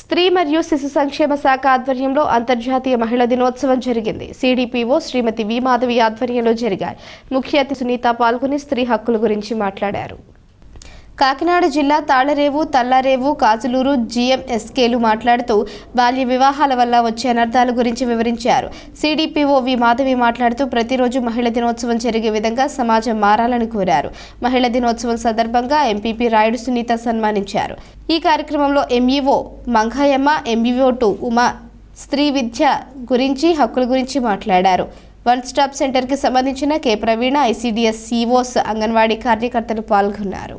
స్త్రీ మరియు శిశు సంక్షేమ శాఖ ఆధ్వర్యంలో అంతర్జాతీయ మహిళా దినోత్సవం జరిగింది. సిడిపిఓ శ్రీమతి వి మాధవి ఆధ్వర్యంలో జరిగాయి. ముఖ్య అతిథి సునీత పాల్గొని స్త్రీ హక్కుల గురించి మాట్లాడారు. కాకినాడ జిల్లా తాళరేవు తల్లారేవు కాజులూరు జీఎంఎస్కేలు మాట్లాడుతూ బాల్య వివాహాల వల్ల వచ్చే అనర్థాల గురించి వివరించారు. సిడిపిఓ వి మాధవి మాట్లాడుతూ ప్రతిరోజు మహిళా దినోత్సవం జరిగే విధంగా సమాజం మారాలని కోరారు. మహిళా దినోత్సవం సందర్భంగా ఎంపీపీ రాయుడు సునీత సన్మానించారు. ఈ కార్యక్రమంలో ఎంఈఓ మంఘాయమ్మ ఎంఈఓ టు ఉమా స్త్రీ విద్య గురించి హక్కుల గురించి మాట్లాడారు. వన్ స్టాప్ సెంటర్కి సంబంధించిన K. Praveena ICDS COs anganwadi కార్యకర్తలు పాల్గొన్నారు.